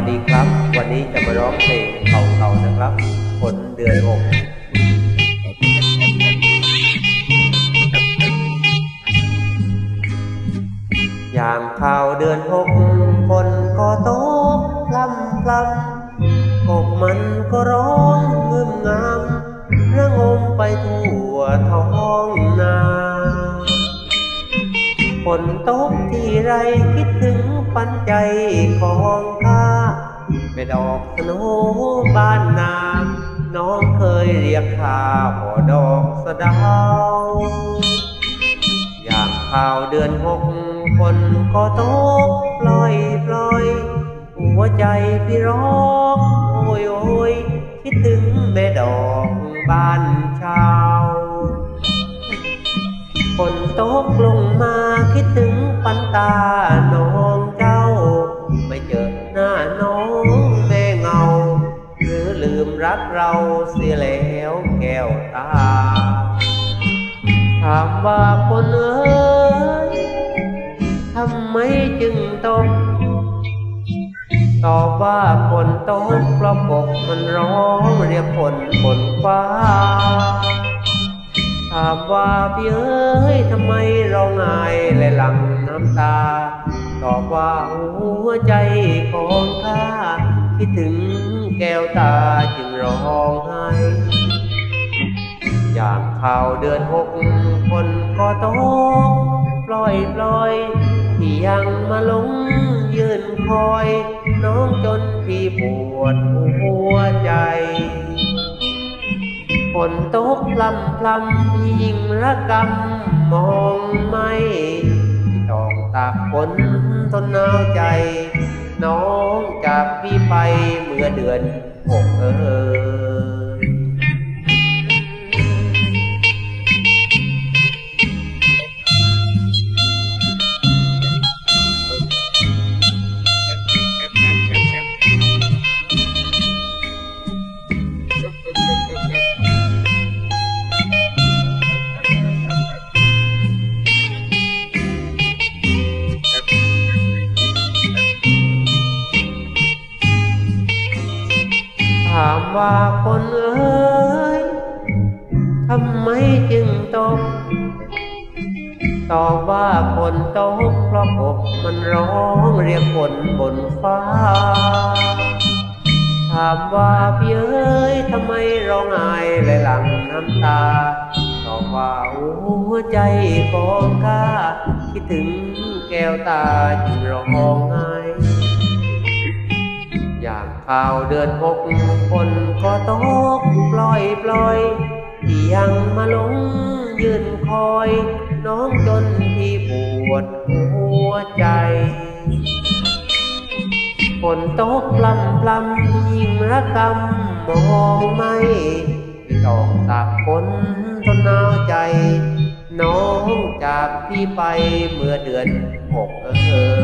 สดีครับ วันนี้จะมาร้องเพลงเก่าๆนะครับฝนเดือนหกยามข่าวเดือนหกฝนก็ตกพลำพลำกบมันก็ร้องเงึมงำระงมไปทั่วท้องนาฝนตกที่ไรคิดถึงปันใจของข้า ไปดอกสโนบ้านนา น้องเคยเรียกข้าพ่อดอกสะดาว อย่างข่าวเดือนหกฝนก็ตกปล่อยปล่อย หัวใจพี่ร้องโอยโอยคิดถึงแม่ดอกบ้านชาวฝนตกลงมาคิดถึงปันตาน้อง รักเราเสียแล้วแก้วตา ถามว่าคนเอ๋ยทำไมจึงตกตอบว่าฝนตกเพราะกบมันร้องเรียกฝนบนฟ้า ถามว่าพี่เอ๋ยทำไมร้องไห้และหลั่งน้ำตา ตอบว่าหัวใจของข้าคิดถึง วตาจึงร้องไห้อย่างข่าวเดือนหกคนก็ตกปล่อยปล่อยที่ยังมาหลงยืนคอย น้องจนพี่ปวดหัวใจฝนตกพลำพลำพี่ยิ่งระกำมองไม่ต้องตากฝนทนหนาวใจ น้อง ไปเมื่อเดือนหกเออ ว่าคนเอ๋ยทำไมจึงตก ตอบว่าฝนตกเพราะกมันร้องเรียกฝนบนฟ้า ถามว่าพี่เอ๋ยทำไมร้องไห้และหลั่งน้ำตา ตอบว่าหัวใจของข้าคิดถึงแก้วตาจึงร้องไห้อย่างข่าวเดือนหกคน ตกปล่อยปล่อยที่ยังมาหลงยืนคอย น้องจนที่ปวดหัวใจฝนตกพลำพลำยิ่งระกำมองไม่ที่ต้องตากฝนทนหนาวใจ น้องจากพี่ไปเมื่อเดือนหกเอ่ย